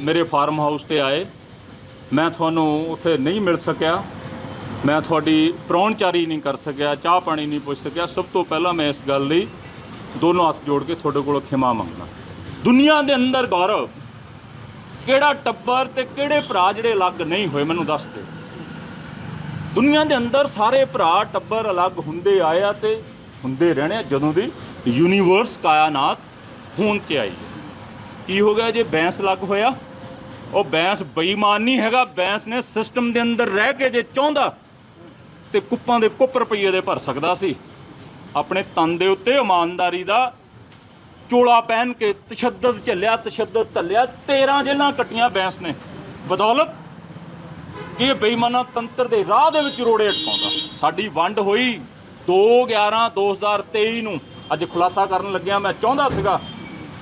ਮੇਰੇ farm house ਤੇ ਆਏ। ਮੈਂ ਤੁਹਾਨੂੰ ਉੱਥੇ ਨਹੀਂ ਮਿਲ ਸਕਿਆ। ਮੈਂ ਤੁਹਾਡੀ ਪ੍ਰਾਹੁਣਚਾਰੀ ਨਹੀਂ ਕਰ ਸਕਿਆ, ਚਾਹ ਪਾਣੀ ਨਹੀਂ ਪੁੱਛ ਸਕਿਆ। ਸਭ ਤੋਂ ਪਹਿਲਾਂ ਮੈਂ ਇਸ ਗੱਲ ਲਈ ਦੋਨੋਂ ਹੱਥ ਜੋੜ ਕੇ ਤੁਹਾਡੇ ਕੋਲੋਂ ਖਿਮਾ ਮੰਗਦਾ। ਦੁਨੀਆ ਦੇ ਅੰਦਰ ਗੌਰਵ, ਕਿਹੜਾ ਟੱਬਰ ਤੇ ਕਿਹੜੇ ਭਰਾ ਜਿਹੜੇ ਅਲੱਗ ਨਹੀਂ ਹੋਏ, ਮੈਨੂੰ ਦੱਸ ਦਿਓ। ਦੁਨੀਆ ਦੇ ਅੰਦਰ ਸਾਰੇ ਭਰਾ ਟੱਬਰ ਅਲੱਗ ਹੁੰਦੇ ਆਏ ਆ ਤੇ ਹੁੰਦੇ ਰਹਿਣੇ ਆ ਜਦੋਂ ਦੀ ਯੂਨੀਵਰਸ ਕਾਇਨਾਤ ਹੋਂਦ ਚ ਆਈ। ਕੀ ਹੋ ਗਿਆ ਜੇ ਬੈਂਸ ਲੱਗ ਹੋਇਆ? ਉਹ ਬੈਂਸ ਬੇਈਮਾਨ ਨਹੀਂ ਹੈਗਾ, ਬੈਂਸ ਨੇ ਸਿਸਟਮ ਦੇ ਅੰਦਰ ਰਹਿ ਕੇ ਜੇ ਚਾਹੁੰਦਾ ਤੇ ਕੁੱਪਾਂ ਦੇ ਕੁੱਪ ਰੁਪਈਏ ਦੇ ਭਰ ਸਕਦਾ ਸੀ। ਆਪਣੇ ਤਨ ਦੇ ਉੱਤੇ ਇਮਾਨਦਾਰੀ ਦਾ ਚੋਲਾ ਪਹਿਨ ਕੇ ਤਸ਼ੱਦਦ ਝੱਲਿਆ, ਤਸ਼ੱਦਦ ਧੱਲਿਆ 13 ਜੇਲਾਂ ਕੱਟੀਆਂ ਬੈਂਸ ਨੇ। ਬਦੌਲਤ ਕਿ ਇਹ ਬੇਈਮਾਨਾ ਤੰਤਰ ਦੇ ਰਾਹ ਦੇ ਵਿੱਚ ਰੋੜੇ ਅਟਕਾਉਂਦਾ। ਸਾਡੀ ਵੰਡ ਹੋਈ 2 11 2023 ਨੂੰ। ਅੱਜ ਖੁਲਾਸਾ ਕਰਨ ਲੱਗਿਆ ਮੈਂ ਚਾਹੁੰਦਾ ਸੀਗਾ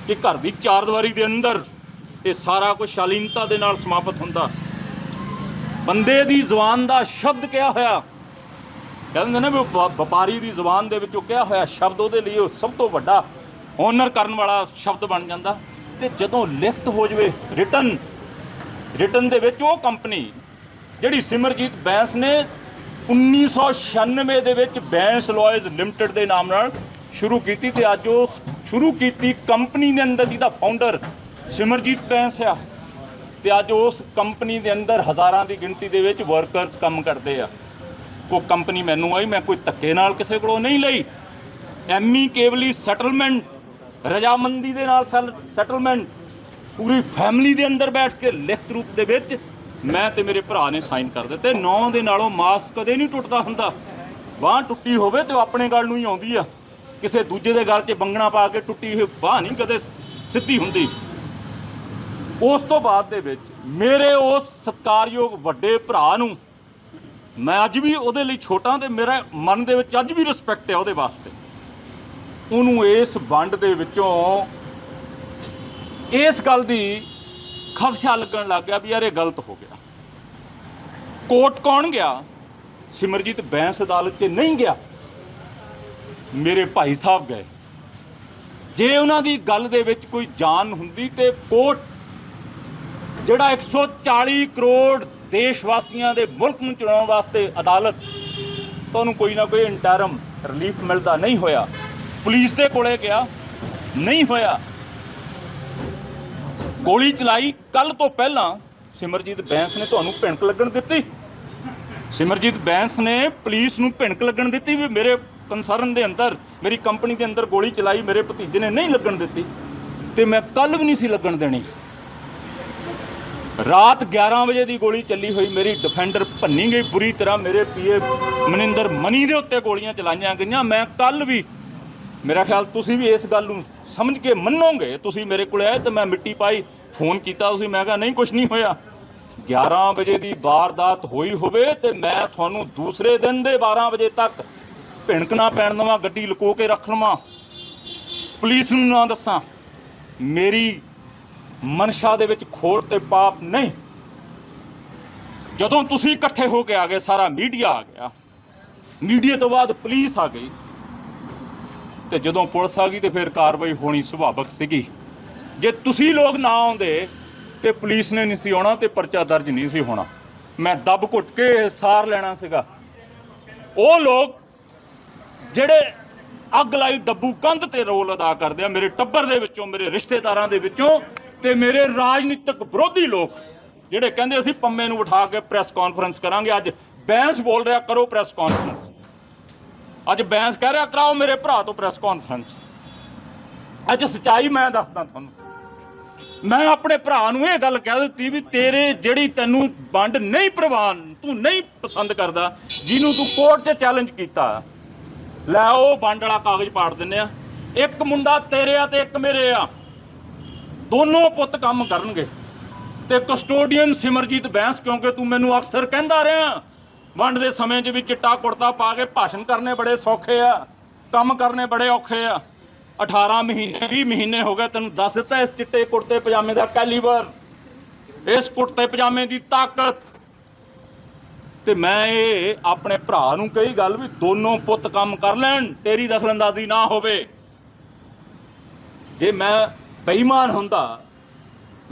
ਕਿ ਘਰ ਦੀ ਚਾਰ ਦੀਵਾਰੀ ਦੇ ਅੰਦਰ ਇਹ ਸਾਰਾ ਕੁਝ ਸ਼ਾਲੀਨਤਾ ਦੇ ਨਾਲ ਸਮਾਪਤ ਹੁੰਦਾ। ਬੰਦੇ ਦੀ ਜ਼ੁਬਾਨ ਦਾ ਸ਼ਬਦ ਕਿਹਾ ਹੋਇਆ? ਕਹਿੰਦੇ ਨੇ ਵੀ ਉਹ ਵ- ਵਪਾਰੀ ਦੀ ਜ਼ੁਬਾਨ ਦੇ ਵਿੱਚੋਂ ਕਿਹਾ ਹੋਇਆ ਸ਼ਬਦ, ਉਹਦੇ ਲਈ ਉਹ ਸਭ ਤੋਂ ਵੱਡਾ ਓਨਰ ਕਰਨ ਵਾਲਾ ਸ਼ਬਦ ਬਣ ਜਾਂਦਾ। ਤੇ ਜਦੋਂ ਲਿਖਤ ਹੋ ਜਵੇ ਰਿਟਨ ਰਿਟਨ ਦੇ ਵਿੱਚ ਉਹ ਕੰਪਨੀ ਜਿਹੜੀ ਸਿਮਰਜੀਤ ਬੈਂਸ ਨੇ 1996 ਦੇ ਵਿੱਚ ਬੈਂਸ ਲਾਇਜ਼ ਲਿਮਟਿਡ ਦੇ ਨਾਮ ਨਾਲ ਸ਼ੁਰੂ ਕੀਤੀ ਤੇ ਅੱਜ ਉਹ ਸ਼ੁਰੂ ਕੀਤੀ ਕੰਪਨੀ ਦੇ ਅੰਦਰ ਜਿਹਦਾ ਫਾਊਂਡਰ ਸਿਮਰਜੀਤ ਬੈਂਸ ਆ। ਤੇ ਅੱਜ ਉਸ ਕੰਪਨੀ ਦੇ ਅੰਦਰ ਹਜ਼ਾਰਾਂ ਦੀ ਗਿਣਤੀ ਦੇ ਵਿੱਚ ਵਰਕਰਸ ਕੰਮ ਕਰਦੇ ਆ। ਉਹ ਕੰਪਨੀ ਮੈਨੂੰ ਆਈ, ਮੈਂ ਕੋਈ ਧੱਕੇ ਨਾਲ ਕਿਸੇ ਕੋਲੋਂ ਨਹੀਂ ਲਈ। ਐਮੀ ਕੇਵਲੀ ਸੈਟਲਮੈਂਟ ਰਜਾਮੰਦੀ ਦੇ ਨਾਲ ਸੈਟਲਮੈਂਟ ਪੂਰੀ ਫੈਮਿਲੀ ਦੇ ਅੰਦਰ ਬੈਠ ਕੇ ਲਿਖਤ ਰੂਪ ਦੇ ਵਿੱਚ ਮੈਂ ਤੇ ਮੇਰੇ ਭਰਾ ਨੇ ਸਾਈਨ ਕਰ ਦਿੱਤੇ। ਨੌ ਦੇ ਨਾਲੋਂ ਮਾਸ ਕਦੇ ਨਹੀਂ ਟੁੱਟਦਾ ਹੁੰਦਾ। ਬਾਹ ਟੁੱਟੀ ਹੋਵੇ ਤੇ ਉਹ ਆਪਣੇ ਗੱਲ ਨੂੰ ਹੀ ਆਉਂਦੀ ਆ। ਕਿਸੇ ਦੂਜੇ ਦੇ ਗੱਲ 'ਚ ਬੰਗਣਾ ਪਾ ਕੇ ਟੁੱਟੀ ਹੋਈ ਬਾਹ ਨਹੀਂ ਕਦੇ ਸਿੱਧੀ ਹੁੰਦੀ। ਉਸ ਤੋਂ ਬਾਅਦ ਦੇ ਵਿੱਚ ਮੇਰੇ ਉਸ ਸਤਿਕਾਰਯੋਗ ਵੱਡੇ ਭਰਾ ਨੂੰ ਮੈਂ ਅੱਜ ਵੀ ਉਹਦੇ ਲਈ ਛੋਟਾ ਤੇ ਮੇਰਾ ਮਨ ਦੇ ਵਿੱਚ ਅੱਜ ਵੀ ਰਿਸਪੈਕਟ ਹੈ ਉਹਦੇ ਵਾਸਤੇ। ਉਹਨੂੰ ਇਸ ਵੰਡ ਦੇ ਵਿੱਚੋਂ ਇਸ ਗੱਲ ਦੀ ਖਦਸ਼ਾ ਲੱਗਣ ਲੱਗ ਗਿਆ ਵੀ ਯਾਰ ਇਹ ਗਲਤ ਹੋ ਗਿਆ। ਕੋਰਟ ਕੌਣ ਗਿਆ? ਸਿਮਰਜੀਤ ਬੈਂਸ ਅਦਾਲਤ 'ਤੇ ਨਹੀਂ ਗਿਆ। ਮੇਰੇ ਭਾਈ ਸਾਹਿਬ ਗਏ। ਜੇ ਉਹਨਾਂ ਦੀ ਗੱਲ ਦੇ ਵਿੱਚ ਕੋਈ ਜਾਨ ਹੁੰਦੀ ਤੇ ਕੋਰਟ ਜਿਹੜਾ 140 ਕਰੋੜ ਦੇਸ਼ ਵਾਸੀਆਂ ਦੇ ਮੁਲਕ ਨੂੰ ਚਲਾਉਣ ਵਾਸਤੇ ਅਦਾਲਤ ਤੁਹਾਨੂੰ ਕੋਈ ਨਾ ਕੋਈ ਇੰਟਰਮ ਰਿਲੀਫ ਮਿਲਦਾ ਨਹੀਂ ਹੋਇਆ। ਪੁਲਿਸ ਦੇ ਕੋਲੇ ਗਿਆ, ਨਹੀਂ ਹੋਇਆ। ਗੋਲੀ ਚਲਾਈ। ਕੱਲ ਤੋਂ ਪਹਿਲਾਂ ਸਿਮਰਜੀਤ ਬੈਂਸ ਨੇ ਤੁਹਾਨੂੰ ਭਿਣਕ ਲੱਗਣ ਦਿੱਤੀ। ਸਿਮਰਜੀਤ ਬੈਂਸ ਨੇ ਪੁਲਿਸ ਨੂੰ ਭਿਣਕ ਲੱਗਣ ਦਿੱਤੀ ਵੀ ਮੇਰੇ ਕੰਸਰਨ ਦੇ ਅੰਦਰ, ਮੇਰੀ ਕੰਪਨੀ ਦੇ ਅੰਦਰ ਗੋਲੀ ਚਲਾਈ, ਮੇਰੇ ਭਤੀਜੇ ਨੇ ਨਹੀਂ ਲੱਗਣ ਦਿੱਤੀ ਤੇ ਮੈਂ ਕੱਲ ਵੀ ਨਹੀਂ ਸੀ ਲੱਗਣ ਦੇਣੀ। ਰਾਤ 11 ਵਜੇ ਦੀ ਗੋਲੀ ਚੱਲੀ ਹੋਈ, ਮੇਰੀ ਡਿਫੈਂਡਰ ਭੰਨੀ ਗਈ ਬੁਰੀ ਤਰ੍ਹਾਂ, ਮੇਰੇ ਪੀਏ ਮਨਿੰਦਰ ਮਨੀ ਦੇ ਉੱਤੇ ਗੋਲੀਆਂ ਚਲਾਈਆਂ ਗਈਆਂ, ਮੈਂ ਕੱਲ ਵੀ, ਮੇਰਾ ਖਿਆਲ ਤੁਸੀਂ ਵੀ ਇਸ ਗੱਲ ਨੂੰ ਸਮਝ ਕੇ ਮੰਨੋਗੇ, ਤੁਸੀਂ ਮੇਰੇ ਕੋਲ ਆਏ ਤੇ ਮੈਂ ਮਿੱਟੀ ਪਾਈ, ਫੋਨ ਕੀਤਾ, ਤੁਸੀਂ ਮੈਂ ਕਿਹਾ ਨਹੀਂ ਕੁਝ ਨਹੀਂ ਹੋਇਆ। 11 ਵਜੇ ਦੀ ਵਾਰਦਾਤ ਹੋਈ ਹੋਵੇ ਤੇ ਮੈਂ ਤੁਹਾਨੂੰ ਦੂਸਰੇ ਦਿਨ ਦੇ 12 ਵਜੇ ਤੱਕ ਭਿਣਕ ਨਾ ਪੈਣ ਦੇਵਾਂ, ਗੱਡੀ ਲੁਕੋ ਕੇ ਰੱਖ ਲਵਾਂ। ਪੁਲਿਸ ਨੂੰ ਨਾ ਦੱਸਾਂ, ਮੇਰੀ ਮਨਸ਼ਾ ਦੇ ਵਿੱਚ ਖੋਟ ਤੇ ਪਾਪ ਨਹੀਂ। ਜਦੋਂ ਤੁਸੀਂ ਇਕੱਠੇ ਹੋ ਕੇ ਆ ਗਏ, ਸਾਰਾ ਮੀਡੀਆ ਆ ਗਿਆ। ਮੀਡੀਆ ਤੋਂ ਬਾਅਦ ਪੁਲਿਸ ਆ ਗਈ। ਤੇ ਜਦੋਂ ਪੁਲਿਸ ਆ ਗਈ, ਤੇ ਫਿਰ ਕਾਰਵਾਈ ਹੋਣੀ ਸੁਭਾਵਕ ਸੀਗੀ। ਜੇ ਤੁਸੀਂ ਲੋਕ ਨਾ ਆਉਂਦੇ, ਤੇ ਪੁਲਿਸ ਨੇ ਨਹੀਂ ਸੀ ਆਉਣਾ, ਤੇ ਪਰਚਾ ਦਰਜ ਨਹੀਂ ਸੀ ਹੋਣਾ। ਮੈਂ ਦੱਬ ਘੁੱਟ ਕੇ ਸਾਰ ਲੈਣਾ ਸੀਗਾ। ਉਹ ਲੋਕ ਜਿਹੜੇ ਅੱਗ ਲਾਈ ਡੱਬੂ ਕੰਧ ਤੇ ਰੋਲ ਅਦਾ ਕਰਦੇ ਆ, ਮੇਰੇ ਟੱਬਰ ਦੇ ਵਿੱਚੋਂ, ਮੇਰੇ ਰਿਸ਼ਤੇਦਾਰਾਂ ਦੇ ਵਿੱਚੋਂ ਤੇ ਮੇਰੇ ਰਾਜਨੀਤਿਕ ਵਿਰੋਧੀ ਲੋਕ, ਜਿਹੜੇ ਕਹਿੰਦੇ ਅਸੀਂ ਪੰਮੇ ਨੂੰ ਉਠਾ ਕੇ ਪ੍ਰੈਸ ਕਾਨਫਰੰਸ ਕਰਾਂਗੇ, ਅੱਜ ਬੈਂਸ ਬੋਲ ਰਿਹਾ, ਕਰੋ ਪ੍ਰੈਸ ਕਾਨਫਰੰਸ। ਅੱਜ ਬੈਂਸ ਕਹਿ ਰਿਹਾ, ਕਰਾਓ ਮੇਰੇ ਭਰਾ ਤੋਂ ਪ੍ਰੈਸ ਕਾਨਫਰੰਸ। ਅੱਜ ਸਚਾਈ ਮੈਂ ਦੱਸਦਾ ਤੁਹਾਨੂੰ। ਮੈਂ ਆਪਣੇ ਭਰਾ ਨੂੰ ਇਹ ਗੱਲ ਕਹਿ ਦਿੱਤੀ ਵੀ ਤੇਰੇ ਜਿਹੜੀ ਤੈਨੂੰ ਵੰਡ ਨਹੀਂ ਪ੍ਰਵਾਨ, ਤੂੰ ਨਹੀਂ ਪਸੰਦ ਕਰਦਾ, ਜਿਹਨੂੰ ਤੂੰ ਕੋਰਟ 'ਚ ਚੈਲੰਜ ਕੀਤਾ ਲੈ ਉਹ ਵੰਡ ਵਾਲਾ ਕਾਗਜ਼ ਪਾੜ ਦਿੰਨੇ ਆ। ਇੱਕ ਮੁੰਡਾ ਤੇਰੇ ਆ ਤੇ ਇੱਕ ਮੇਰੇ ਆ। ਦੋਨੋਂ ਪੁੱਤ ਕੰਮ ਕਰਨਗੇ। ਤੇ ਕਸਟੋਡੀਅਨ ਸਿਮਰਜੀਤ ਬੈਂਸ ਕਿਉਂਕਿ ਤੂੰ ਮੈਨੂੰ ਅਕਸਰ ਕਹਿੰਦਾ ਰਿਹਾ, ਵੰਡ ਦੇ ਸਮੇਂ 'ਚ ਵੀ ਚਿੱਟਾ ਕੁੜਤਾ ਪਾ ਕੇ ਭਾਸ਼ਣ ਕਰਨੇ ਬੜੇ ਸੌਖੇ ਆ, ਕੰਮ ਕਰਨੇ ਬੜੇ ਔਖੇ ਆ। 18 ਮਹੀਨੇ 20 ਮਹੀਨੇ ਹੋ ਗਏ, ਤੈਨੂੰ ਦੱਸ ਦਿੱਤਾ ਇਸ ਚਿੱਟੇ ਕੁੜਤੇ ਪਜਾਮੇ ਦਾ ਕੈਲੀਬਰ ਇਸ ਕੁੜਤੇ ਪਜਾਮੇ ਦੀ ਤਾਕਤ ਤੇ ਮੈਂ ਇਹ ਆਪਣੇ ਭਰਾ ਨੂੰ ਕਹੀ ਗੱਲ ਵੀ ਦੋਨੋਂ ਪੁੱਤ ਕੰਮ ਕਰ ਲੈਣ, ਤੇਰੀ ਦਖਲਅੰਦਾਜ਼ੀ ਨਾ ਹੋਵੇ। ਜੇ ਮੈਂ ਬੇਈਮਾਨ ਹੁੰਦਾ,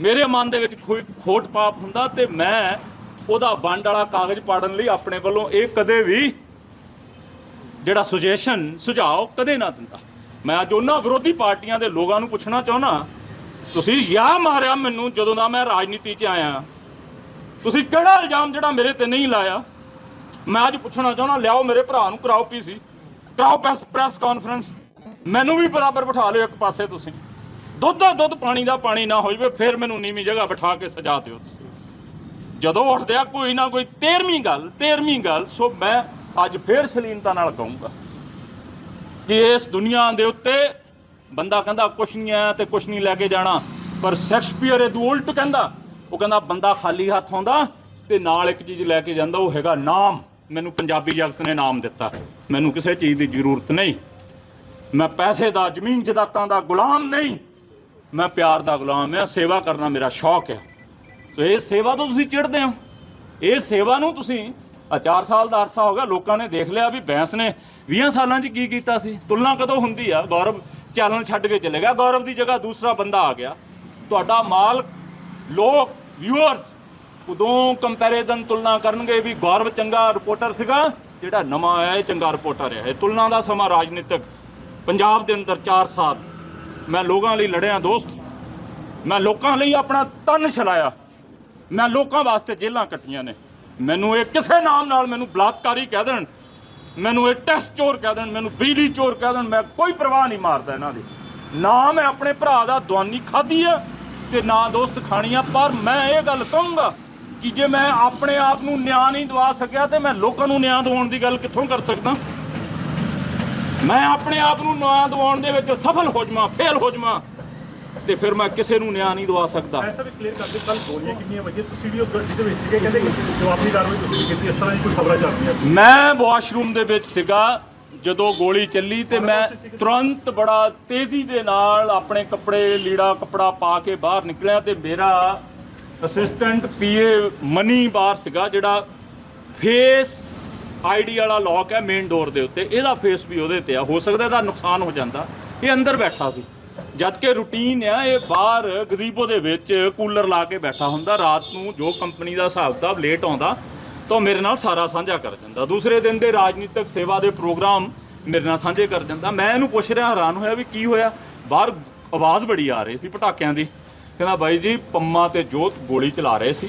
ਮੇਰੇ ਮਨ ਦੇ ਵਿੱਚ ਕੋਈ ਖੋਟ ਪਾਪ ਹੁੰਦਾ ਤੇ ਮੈਂ ਉਹਦਾ ਵੰਡ ਵਾਲਾ ਕਾਗਜ਼ ਪਾੜਨ ਲਈ ਆਪਣੇ ਵੱਲੋਂ ਇਹ ਕਦੇ ਵੀ ਜਿਹੜਾ ਸੁਜੈਸ਼ਨ, ਸੁਝਾਅ ਕਦੇ ਨਾ ਦਿੰਦਾ। ਮੈਂ ਅੱਜ ਉਹਨਾਂ ਵਿਰੋਧੀ ਪਾਰਟੀਆਂ ਦੇ ਲੋਕਾਂ ਨੂੰ ਪੁੱਛਣਾ ਚਾਹੁੰਦਾ, ਤੁਸੀਂ ਯਾ ਮਾਰਿਆ ਮੈਨੂੰ ਜਦੋਂ ਦਾ ਮੈਂ ਰਾਜਨੀਤੀ 'ਚ ਆਇਆ। ਤੁਸੀਂ ਕਿਹੜਾ ਇਲਜ਼ਾਮ ਜਿਹੜਾ ਮੇਰੇ ਤੇ ਨਹੀਂ ਲਾਇਆ? ਮੈਂ ਅੱਜ ਪੁੱਛਣਾ ਚਾਹੁੰਦਾ, ਲਿਆਓ ਮੇਰੇ ਭਰਾ ਨੂੰ, ਕਰਾਓ ਪੀਸੀ ਕਰਾਓ ਪ੍ਰੈਸ ਪ੍ਰੈਸ ਕਾਨਫਰੰਸ ਮੈਨੂੰ ਵੀ ਬਰਾਬਰ ਬਿਠਾ ਲਿਓ ਇੱਕ ਪਾਸੇ ਤੁਸੀਂ। ਦੁੱਧ ਦਾ ਦੁੱਧ, ਪਾਣੀ ਦਾ ਪਾਣੀ ਨਾ ਹੋ ਜਾਵੇ ਫਿਰ ਮੈਨੂੰ ਨੀਵੀਂ ਜਗ੍ਹਾ ਬਿਠਾ ਕੇ ਸਜਾ ਦਿਓ ਤੁਸੀਂ। ਜਦੋਂ ਉੱਠਦੇ ਆ, ਕੋਈ ਨਾ ਕੋਈ 13ਵੀਂ ਗੱਲ 13ਵੀਂ ਗੱਲ, ਸੋ ਮੈਂ ਅੱਜ ਫੇਰ ਸ਼ਲੀਨਤਾ ਨਾਲ ਕਹੂੰਗਾ ਕਿ ਇਸ ਦੁਨੀਆ ਦੇ ਉੱਤੇ ਬੰਦਾ ਕਹਿੰਦਾ, ਕੁਛ ਨਹੀਂ ਆਇਆ ਤੇ ਕੁਛ ਨਹੀਂ ਲੈ ਕੇ ਜਾਣਾ, ਪਰ ਸ਼ੈਕਸਪੀਅਰ ਇਹ ਦੂ ਉਲਟ ਕਹਿੰਦਾ ਉਹ ਕਹਿੰਦਾ, ਬੰਦਾ ਖਾਲੀ ਹੱਥ ਆਉਂਦਾ ਤੇ ਨਾਲ ਇੱਕ ਚੀਜ਼ ਲੈ ਕੇ ਜਾਂਦਾ, ਉਹ ਹੈਗਾ ਨਾਮ। ਮੈਨੂੰ ਪੰਜਾਬੀ ਜਗਤ ਨੇ ਨਾਮ ਦਿੱਤਾ। ਮੈਨੂੰ ਕਿਸੇ ਚੀਜ਼ ਦੀ ਜ਼ਰੂਰਤ ਨਹੀਂ। ਮੈਂ ਪੈਸੇ ਦਾ, ਜ਼ਮੀਨ ਜਦਾਤਾਂ ਦਾ ਗੁਲਾਮ ਨਹੀਂ। ਮੈਂ ਪਿਆਰ ਦਾ ਗੁਲਾਮ ਹਾਂ, ਸੇਵਾ ਕਰਨਾ ਮੇਰਾ ਸ਼ੌਕ ਹੈ। ਸੋ ਇਹ ਸੇਵਾ ਤੋਂ ਤੁਸੀਂ ਚਿੜਦੇ ਹੋ। ਇਹ ਸੇਵਾ ਨੂੰ ਤੁਸੀਂ ਆ 4 ਸਾਲ ਦਾ ਅਰਸਾ ਹੋ ਗਿਆ, ਲੋਕਾਂ ਨੇ ਦੇਖ ਲਿਆ ਵੀ ਬੈਂਸ ਨੇ 20 ਸਾਲਾਂ 'ਚ ਕੀ ਕੀਤਾ ਸੀ। ਤੁਲਨਾ ਕਦੋਂ ਹੁੰਦੀ ਆ? ਗੌਰਵ ਚੈਨਲ ਛੱਡ ਕੇ ਚਲੇ ਗਿਆ। ਗੌਰਵ ਦੀ ਜਗ੍ਹਾ ਦੂਸਰਾ ਬੰਦਾ ਆ ਗਿਆ। ਤੁਹਾਡਾ ਮਾਲ ਲੋਕ ਵਿਊਅਰਸ ਉਦੋਂ ਕੰਪੈਰੀਜ਼ਨ ਤੁਲਨਾ ਕਰਨਗੇ ਵੀ ਗੌਰਵ ਚੰਗਾ ਰਿਪੋਰਟਰ ਸੀਗਾ, ਜਿਹੜਾ ਨਵਾਂ ਆਇਆ ਇਹ ਚੰਗਾ ਰਿਪੋਰਟਰ ਹੈ ਇਹ ਤੁਲਨਾ ਦਾ ਸਮਾਂ ਰਾਜਨੀਤਿਕ, ਪੰਜਾਬ ਦੇ ਅੰਦਰ 4 ਸਾਲ। ਮੈਂ ਲੋਕਾਂ ਲਈ ਲੜਿਆ ਦੋਸਤ। ਮੈਂ ਲੋਕਾਂ ਲਈ ਆਪਣਾ ਤਨ ਛਲਾਇਆ। ਮੈਂ ਲੋਕਾਂ ਵਾਸਤੇ ਜੇਲ੍ਹਾਂ ਕੱਟੀਆਂ ਨੇ। ਮੈਨੂੰ ਇਹ ਕਿਸੇ ਨਾਮ ਨਾਲ ਮੈਨੂੰ ਬਲਾਤਕਾਰੀ ਕਹਿ ਦੇਣ। ਮੈਨੂੰ ਇਹ ਟੈਸਟ ਚੋਰ ਕਹਿ ਦੇਣ। ਮੈਨੂੰ ਬਿਜਲੀ ਚੋਰ ਕਹਿ ਦੇਣ। ਮੈਂ ਕੋਈ ਪਰਵਾਹ ਨਹੀਂ ਮਾਰਦਾ ਇਹਨਾਂ ਦੀ। ਨਾ ਮੈਂ ਆਪਣੇ ਭਰਾ ਦਾ ਦਵਾਨੀ ਖਾਧੀ ਆ ਤੇ ਨਾ ਦੋਸਤ ਖਾਣੀ ਆ ਪਰ ਮੈਂ ਇਹ ਗੱਲ ਕਹੂੰਗਾ ਕਿ ਜੇ ਮੈਂ ਆਪਣੇ ਆਪ ਨੂੰ ਨਿਆਂ ਨਹੀਂ ਦਵਾ ਸਕਿਆ ਤੇ ਮੈਂ ਲੋਕਾਂ ਨੂੰ ਨਿਆਂ ਦਿਵਾਉਣ ਦੀ ਗੱਲ ਕਿੱਥੋਂ ਕਰ ਸਕਦਾ? ਮੈਂ ਆਪਣੇ ਆਪ ਨੂੰ ਨਿਆਂ ਦਿਵਾਉਣ ਦੇ ਵਿੱਚ ਸਫਲ ਹੋ ਜਾਵਾਂ ਫੇਲ ਹੋ ਜਾਵਾਂ ਤੇ ਫਿਰ ਮੈਂ ਕਿਸੇ ਨੂੰ ਨਿਆਂ ਨਹੀਂ ਦਵਾ ਸਕਦਾ। ਐਸਾ ਵੀ ਕਲੀਅਰ ਕਰ ਦਿਓ ਕੱਲ ਗੋਲੀਆਂ ਕਿੰਨੀਆਂ ਵਜੇ ਤੁਸੀਂ ਵੀ ਉਹ ਜਿਹਦੇ ਵਿੱਚ ਸੀਗੇ ਕਹਿੰਦੇ ਕਿ ਜਵਾਬੀ ਕਾਰਵਾਈ ਤੁਸੀਂ ਵੀ ਕੀਤੀ ਇਸ ਤਰ੍ਹਾਂ ਦੀ ਕੋਈ ਖਬਰਾਂ ਚੱਲ ਰਹੀਆਂ ਸੀ। ਮੈਂ ਵਾਸ਼ਰੂਮ ਦੇ ਵਿੱਚ ਸੀਗਾ ਜਦੋਂ ਗੋਲੀ ਚੱਲੀ ਤੇ ਮੈਂ ਤੁਰੰਤ ਬੜਾ ਤੇਜ਼ੀ ਦੇ ਨਾਲ ਆਪਣੇ ਕੱਪੜੇ, ਲੀੜਾ, ਕੱਪੜਾ ਪਾ ਕੇ ਬਾਹਰ ਨਿਕਲਿਆ ਤੇ ਮੇਰਾ ਅਸਿਸਟੈਂਟ ਪੀਏ ਮਨੀ ਬਾਰ ਸੀਗਾ, ਜਿਹੜਾ ਫੇਸ ਆਈਡੀ ਵਾਲਾ ਲੌਕ ਹੈ ਮੇਨ ਡੋਰ ਦੇ ਉੱਤੇ। ਇਹਦਾ ਫੇਸ ਵੀ ਉਹਦੇ ਤੇ ਆ। ਹੋ ਸਕਦਾ ਇਹਦਾ ਨੁਕਸਾਨ ਹੋ ਜਾਂਦਾ। ਇਹ ਅੰਦਰ ਬੈਠਾ ਸੀ। ਜਦ ਕਿ ਰੂਟੀਨ ਆ, ਇਹ ਬਾਹਰ ਗਜ਼ੀਬੋ ਦੇ ਵਿੱਚ ਕੂਲਰ ਲਾ ਕੇ ਬੈਠਾ ਹੁੰਦਾ। ਰਾਤ ਨੂੰ ਜੋ ਕੰਪਨੀ ਦਾ ਹਿਸਾਬ ਕਿਤਾਬ ਲੇਟ ਆਉਂਦਾ ਤਾਂ ਉਹ ਮੇਰੇ ਨਾਲ ਸਾਰਾ ਸਾਂਝਾ ਕਰ ਜਾਂਦਾ ਦੂਸਰੇ ਦਿਨ ਦੇ ਰਾਜਨੀਤਿਕ ਸੇਵਾ ਦੇ ਪ੍ਰੋਗਰਾਮ ਮੇਰੇ ਨਾਲ ਸਾਂਝੇ ਕਰ ਜਾਂਦਾ ਮੈਂ ਇਹਨੂੰ ਪੁੱਛ ਰਿਹਾ, ਹੈਰਾਨ ਹੋਇਆ ਵੀ ਕੀ ਹੋਇਆ। ਬਾਹਰ ਆਵਾਜ਼ ਬੜੀ ਆ ਰਹੀ ਸੀ ਪਟਾਕਿਆਂ ਦੀ। ਕਹਿੰਦਾ, ਬਾਈ ਜੀ, ਪੰਮਾ ਤੇ ਜੋਤ ਗੋਲੀ ਚਲਾ ਰਹੇ ਸੀ।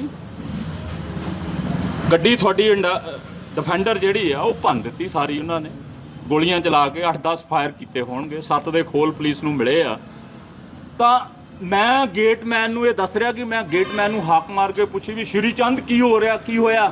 ਗੱਡੀ ਤੁਹਾਡੀ ਡਿਫੈਂਡਰ ਜਿਹੜੀ ਆ, ਉਹ ਭੰਨ ਦਿੱਤੀ ਸਾਰੀ ਉਹਨਾਂ ਨੇ। ਗੋਲੀਆਂ ਚਲਾ ਕੇ 8-10 ਫਾਇਰ ਕੀਤੇ ਹੋਣਗੇ। ਸੱਤ ਦੇ ਖੋਲ ਪੁਲਿਸ ਨੂੰ ਮਿਲੇ ਆ। ਤਾਂ ਮੈਂ ਗੇਟਮੈਨ ਨੂੰ ਇਹ ਦੱਸ ਰਿਹਾ ਕਿ ਮੈਂ ਗੇਟਮੈਨ ਨੂੰ ਹਾਕ ਮਾਰ ਕੇ ਪੁੱਛੀ ਵੀ, ਸ਼੍ਰੀ ਚੰਦ, ਕੀ ਹੋ ਰਿਹਾ? ਕੀ ਹੋਇਆ?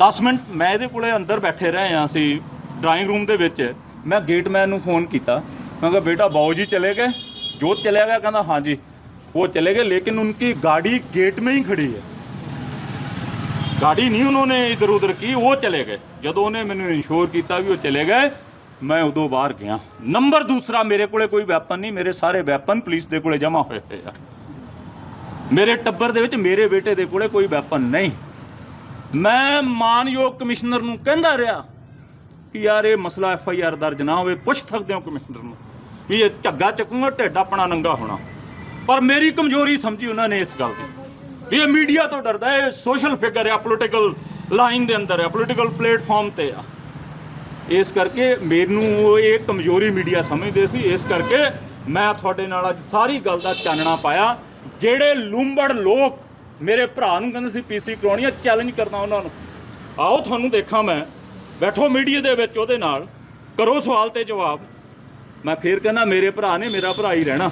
10 ਮਿੰਟ ਮੈਂ ਇਹਦੇ ਕੋਲੇ ਅੰਦਰ ਬੈਠੇ ਰਹੇ ਆ ਅਸੀਂ ਡਰਾਇੰਗ ਰੂਮ ਦੇ ਵਿੱਚ ਮੈਂ ਗੇਟਮੈਨ ਨੂੰ ਫੋਨ ਕੀਤਾ ਮੈਂ ਕਿਹਾ ਬੇਟਾ ਬਾਊ ਜੀ ਚਲੇ ਗਏ ਜੋਤ ਚਲਿਆ ਗਿਆ ਕਹਿੰਦਾ ਹਾਂਜੀ वो चले गए लेकिन उनकी गाड़ी गेट में ही खड़ी है ਗਾੜੀ ਨਹੀਂ ਉਹਨਾਂ ਨੇ ਇਧਰ ਉਧਰ ਕੀ ਉਹ ਚਲੇ ਗਏ ਜਦੋਂ ਉਹਨੇ ਮੈਨੂੰ ਇਨਸ਼ੋਰ ਕੀਤਾ ਵੀ ਉਹ ਚਲੇ ਗਏ ਮੈਂ ਉਦੋਂ ਬਾਹਰ ਗਿਆ ਨੰਬਰ ਦੂਸਰਾ ਮੇਰੇ ਕੋਲੇ ਕੋਈ ਵੈਪਨ ਨਹੀਂ ਮੇਰੇ ਸਾਰੇ ਵੈਪਨ ਪੁਲਿਸ ਦੇ ਕੋਲੇ ਜਮ੍ਹਾਂ ਹੋਏ ਹੋਏ ਆ ਮੇਰੇ ਟੱਬਰ ਦੇ ਵਿੱਚ ਮੇਰੇ ਬੇਟੇ ਦੇ ਕੋਲੇ ਕੋਈ ਵੈਪਨ ਨਹੀਂ ਮੈਂ ਮਾਨਯੋਗ ਕਮਿਸ਼ਨਰ ਨੂੰ ਕਹਿੰਦਾ ਰਿਹਾ ਕਿ ਯਾਰ ਇਹ ਮਸਲਾ ਐਫ ਆਈ ਆਰ ਦਰਜ ਨਾ ਹੋਵੇ, ਪੁੱਛ ਸਕਦੇ ਹੋ ਕਮਿਸ਼ਨਰ ਨੂੰ ਵੀ ਇਹ ਝੱਗਾ ਚੱਕੂਗਾ, ਢਿੱਡ ਆਪਣਾ ਨੰਗਾ ਹੋਣਾ। ਪਰ ਮੇਰੀ ਕਮਜ਼ੋਰੀ ਸਮਝੀ ਉਹਨਾਂ ਨੇ ਇਸ ਗੱਲ ਦੀ। ਇਹ ਮੀਡੀਆ ਤੋਂ ਡਰਦਾ ਹੈ ਸੋਸ਼ਲ ਫਿਗਰ ਹੈ ਪੋਲੀਟੀਕਲ ਲਾਈਨ ਦੇ ਅੰਦਰ ਹੈ ਪੋਲੀਟੀਕਲ ਪਲੇਟਫਾਰਮ ਤੇ ਆ। ਇਸ ਕਰਕੇ ਮੈਨੂੰ ਉਹ ਇਹ ਕਮਜ਼ੋਰੀ ਮੀਡੀਆ ਸਮਝਦੇ ਸੀ, ਇਸ ਕਰਕੇ ਮੈਂ ਤੁਹਾਡੇ ਨਾਲ ਅੱਜ ਸਾਰੀ ਗੱਲ ਦਾ ਚਾਨਣਾ ਪਾਇਆ। ਜਿਹੜੇ ਲੂੰਬੜ ਲੋਕ ਮੇਰੇ ਭਰਾ ਨੂੰ ਕਹਿੰਦੇ ਸੀ ਪੀਸੀ ਕਰਾਉਣੀ ਆ ਚੈਲੰਜ ਕਰਦਾ ਉਹਨਾਂ ਨੂੰ। ਆਓ ਤੁਹਾਨੂੰ ਦੇਖਾਂ ਮੈਂ। ਬੈਠੋ ਮੀਡੀਆ ਦੇ ਵਿੱਚ ਉਹਦੇ ਨਾਲ। ਕਰੋ ਸਵਾਲ ਤੇ ਜਵਾਬ। ਮੈਂ ਫੇਰ ਕਹਿੰਦਾ ਮੇਰੇ ਭਰਾ ਨੇ ਮੇਰਾ ਭਰਾ ਹੀ ਰਹਿਣਾ।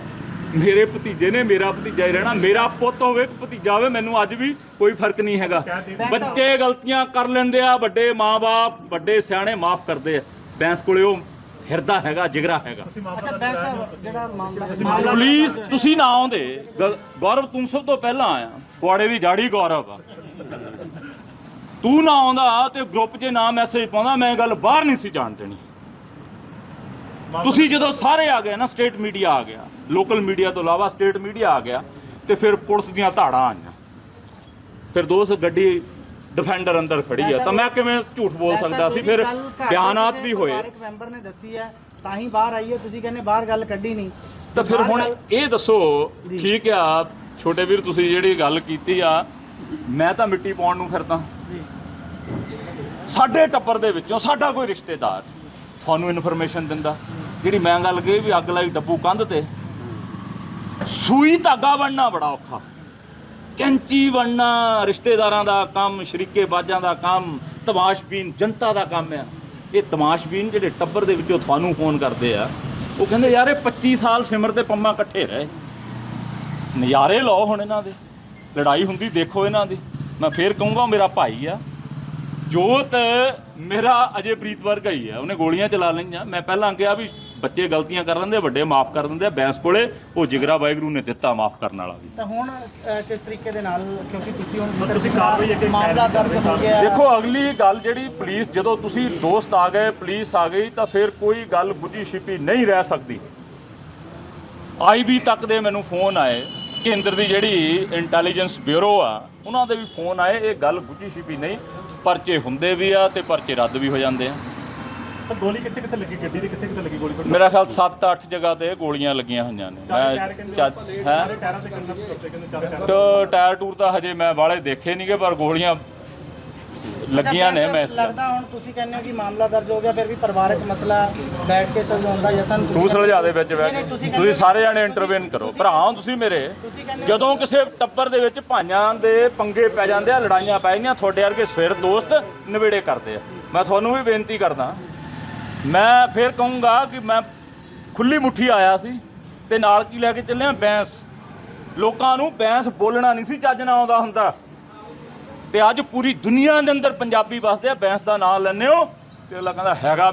ਮੇਰੇ ਭਤੀਜੇ ਨੇ ਮੇਰਾ ਭਤੀਜਾ ਹੀ ਰਹਿਣਾ। ਮੇਰਾ ਪੁੱਤ ਹੋਵੇ ਭਤੀਜਾ ਹੋਵੇ ਮੈਨੂੰ ਅੱਜ ਵੀ ਕੋਈ ਫ਼ਰਕ ਨਹੀਂ ਹੈਗਾ। ਬੱਚੇ ਗਲਤੀਆਂ ਕਰ ਲੈਂਦੇ ਆ ਵੱਡੇ ਮਾਪੇ ਵੱਡੇ ਸਿਆਣੇ ਮਾਫ ਕਰਦੇ ਆ। ਬੈਂਸ ਕੋਲੇ ਉਹ ਹਿਰਦਾ ਹੈਗਾ ਜਿਗਰਾ ਹੈਗਾ। ਅੱਛਾ ਸਾਹਿਬ ਜਿਹੜਾ ਮਾਮਲਾ ਪੁਲਿਸ ਤੁਸੀਂ ਨਾ ਆਉਂਦੇ। ਗ- ਗੌਰਵ ਤੂੰ ਸਭ ਤੋਂ ਪਹਿਲਾਂ ਆਇਆ। ਪੁਆੜੇ ਦੀ ਜਾੜੀ ਗੌਰਵ ਆ। ਤੂੰ ਨਾ ਆਉਂਦਾ ਤੇ ਗਰੁੱਪ 'ਚ ਨਾ ਮੈਸੇਜ ਪਾਉਂਦਾ ਮੈਂ ਇਹ ਗੱਲ ਬਾਹਰ ਨਹੀਂ ਸੀ ਜਾਣ ਦੇਣੀ। ਤੁਸੀਂ ਜਦੋਂ ਸਾਰੇ ਆ ਗਏ ਨਾ ਸਟੇਟ ਮੀਡੀਆ ਆ ਗਿਆ। ਲੋਕਲ ਮੀਡੀਆ ਤੋਂ ਇਲਾਵਾ ਸਟੇਟ ਮੀਡੀਆ ਆ ਗਿਆ। ਤੇ ਫਿਰ ਪੁਲਿਸ ਦੀਆਂ ਧਾੜਾਂ ਆਈਆਂ। ਫਿਰ ਦੋਸਤ ਗੱਡੀ ਡਿਫੈਂਡਰ ਅੰਦਰ ਖੜੀ ਆ। ਤਾਂ ਮੈਂ ਕਿਵੇਂ ਝੂਠ ਬੋਲ ਸਕਦਾ ਸੀ? ਫਿਰ ਬਿਆਨਾਤ ਵੀ ਹੋਏ। ਇੱਕ ਮੈਂਬਰ ਨੇ ਦੱਸੀ ਹੈ ਤਾਂ ਹੀ ਬਾਹਰ ਆਈ ਹੈ। ਤੁਸੀਂ ਕਹਿੰਦੇ ਬਾਹਰ ਗੱਲ ਕੱਢੀ ਨਹੀਂ। ਤਾਂ ਫਿਰ ਹੁਣ ਇਹ ਦੱਸੋ। ਠੀਕ ਆ ਛੋਟੇ ਵੀਰ ਤੁਸੀਂ ਜਿਹੜੀ ਗੱਲ ਕੀਤੀ ਆ ਮੈਂ ਤਾਂ ਮਿੱਟੀ ਪਾਉਣ ਨੂੰ ਫਿਰਦਾ। ਸਾਡੇ ਟੱਬਰ ਦੇ ਵਿੱਚੋਂ ਸਾਡਾ ਕੋਈ ਰਿਸ਼ਤੇਦਾਰ ਤੁਹਾਨੂੰ ਇਨਫੋਰਮੇਸ਼ਨ ਦਿੰਦਾ। ਜਿਹੜੀ ਮੈਂ ਗੱਲ ਕਹੀ ਵੀ ਅੱਗ ਲਾਈ ਡੱਬੂ ਕੰਧ ਤੇ। ਸੂਈ ਧਾਗਾ ਬਣਨਾ ਬੜਾ ਔਖਾ। ਕੈਂਚੀ ਬਣਨਾ, ਰਿਸ਼ਤੇਦਾਰਾਂ ਦਾ ਕੰਮ, ਸ਼ਰੀਕੇ ਬਾਜਾਂ ਦਾ ਕੰਮ, ਤਮਾਸ਼ਬੀਨ ਜਨਤਾ ਦਾ ਕੰਮ ਆ। ਇਹ ਤਮਾਸ਼ਬੀਨ ਜਿਹੜੇ ਟੱਬਰ ਦੇ ਵਿੱਚੋਂ ਤੁਹਾਨੂੰ ਫੋਨ ਕਰਦੇ ਆ, ਉਹ ਕਹਿੰਦੇ, ਯਾਰ, ਇਹ 25 ਸਾਲ ਸਿਮਰ ਤੇ ਪੰਮਾ ਇਕੱਠੇ ਰਹੇ। ਨਜ਼ਾਰੇ ਲਓ ਹੁਣ ਇਹਨਾਂ ਦੇ। ਲੜਾਈ ਹੁੰਦੀ ਦੇਖੋ ਇਹਨਾਂ ਦੀ। ਮੈਂ ਫੇਰ ਕਹੂੰਗਾ ਮੇਰਾ ਭਾਈ ਆ। ਜੋਤ ਮੇਰਾ ਅਜੇ ਪ੍ਰੀਤ ਵਰਗਾ ਹੀ ਆ। ਉਹਨੇ ਗੋਲੀਆਂ ਚਲਾ ਲਈਆਂ। ਮੈਂ ਪਹਿਲਾਂ ਕਿਹਾ ਵੀ ਬੱਚੇ ਗਲਤੀਆਂ ਕਰ ਲੈਂਦੇ ਵੱਡੇ ਮਾਫ ਕਰ ਦਿੰਦੇ ਆ ਬੈਂਸ ਕੋਲੇ ਉਹ ਜਿਗਰਾ ਵਾਹਿਗੁਰੂ ਨੇ ਦਿੱਤਾ ਮਾਫ ਕਰਨ ਵਾਲਾ ਵੀ। ਤਾਂ ਹੁਣ ਅਹ, ਕਿਸ ਤਰੀਕੇ ਦੇ ਨਾਲ ਕਿਉਂਕਿ ਤੁਸੀਂ ਹੁਣ ਤੁਸੀਂ ਕਾਰਵਾਈ ਅੱਗੇ ਮਾਮਲਾ ਦਰਜ ਹੋ ਗਿਆ। ਹੈ। ਦੇਖੋ ਅਗਲੀ ਗੱਲ ਜਿਹੜੀ ਪੁਲਿਸ ਜਦੋਂ ਤੁਸੀਂ ਦੋਸਤ ਆ ਗਏ ਪੁਲਿਸ ਆ ਗਈ ਤਾਂ ਫਿਰ ਕੋਈ ਗੱਲ ਗੁੱਜੀ ਛਿਪੀ ਨਹੀਂ ਰਹਿ ਸਕਦੀ। ਆਈਬੀ ਤੱਕ ਦੇ ਮੈਨੂੰ ਫੋਨ ਆਏ ਕੇਂਦਰ ਦੀ ਜਿਹੜੀ ਇੰਟੈਲੀਜੈਂਸ ਬਿਊਰੋ ਆ ਉਹਨਾਂ ਦੇ ਵੀ ਫੋਨ ਆਏ ਇਹ ਗੱਲ ਗੁੱਜੀ ਛਿਪੀ ਨਹੀਂ। ਪਰਚੇ ਹੁੰਦੇ ਵੀ ਆ ਤੇ ਪਰਚੇ ਰੱਦ ਵੀ ਹੋ ਜਾਂਦੇ ਆ। ਤਾਂ ਗੋਲੀ ਕਿੱਥੇ ਕਿੱਥੇ ਲੱਗੀ? ਗੱਡੀ ਦੇ ਕਿੱਥੇ ਕਿੱਥੇ ਲੱਗੀ ਗੋਲੀ ਤੁਹਾਡੇ? ਮੇਰਾ ਖਿਆਲ 7-8 ਜਗ੍ਹਾ ਤੇ ਗੋਲੀਆਂ ਲੱਗੀਆਂ ਹੋਈਆਂ ਨੇ। ਚਾਰੇ ਟਾਇਰ ਮੈਂ ਕਹਿੰਦੇ ਚਾ- ਚਾਰੇ ਹੈਂ? ਟਾਇਰਾਂ ਤੇ ਕੰਨਾ ਉੱਤੇ ਕਹਿੰਦੇ ਚਾਰੇ ਟਾਇਰਾਂ ਟੂਰ ਤਾਂ ਹਜੇ ਮੈਂ ਵਾਲੇ ਦੇਖੇ ਨਹੀਂਗੇ ਪਰ ਗੋਲੀਆਂ ਲੱਗੀਆਂ ਨੇ ਮੈਂ ਇਸ ਲੱਗਦਾ ਹੁਣ ਤੁਸੀਂ ਕਹਿੰਦੇ ਹੋ ਕਿ ਮਾਮਲਾ ਦਰਜ ਹੋ ਗਿਆ ਫਿਰ ਵੀ ਪਰਿਵਾਰਕ ਮਸਲਾ ਬੈਠ ਕੇ ਸੁਲਝਾਉਣ ਦਾ ਯਤਨ ਤੂੰ ਸੁਲਝਾ ਦੇ ਵਿੱਚ ਬਹਿ ਨਹੀਂ, ਕੇ। ਨਹੀਂ, ਤੁਸੀਂ ਤੁਸੀਂ ਕਹਿੰਦੇ- ਸਾਰੇ ਜਾਣੇ ਇੰਟਰਵੈਨ ਕਰੋ। ਭਰਾ ਹੋ ਤੁਸੀਂ ਮੇਰੇ। ਤੁਸੀਂ ਕਹਿੰਦੇ ਜਦੋਂ ਕਿਸੇ ਟੱਬਰ ਦੇ ਵਿੱਚ ਭਾਈਆਂ ਦੇ ਪੰਗੇ ਪੈ ਜਾਂਦੇ ਆ ਲੜਾਈਆਂ ਪੈ ਜਾਂਦੀਆਂ ਤੁਹਾਡੇ ਵਰਗੇ ਸਵੇਰ ਦੋਸਤ ਨਵੇੜੇ ਕਰਦੇ ਆ। ਮੈਂ ਤੁਹਾਨੂੰ ਵੀ ਬੇਨਤੀ ਕਰਦਾ ਮੈਂ ਫਿਰ ਕਹੂੰਗਾ ਕਿ ਮੈਂ ਖੁੱਲੀ ਮੁੱਠੀ ਆਇਆ ਸੀ ਤੇ ਨਾਲ ਕੀ ਲੈ ਕੇ ਚੱਲਿਆ ਬੈਂਸ। ਲੋਕਾਂ ਨੂੰ ਬੈਂਸ ਬੋਲਣਾ ਨਹੀਂ ਸੀ, ਚੱਜ ਨਾਲ ਆਉਂਦਾ ਹੁੰਦਾ। ਤੇ ਅੱਜ ਪੂਰੀ ਦੁਨੀਆ ਦੇ ਅੰਦਰ ਪੰਜਾਬੀ ਵਸਦੇ ਆ, ਬੈਂਸ ਦਾ ਨਾਮ ਲੈਂਦੇ ਹੋ ਤੇ ਅਗਲਾ ਕਹਿੰਦਾ, ਹੈਗਾ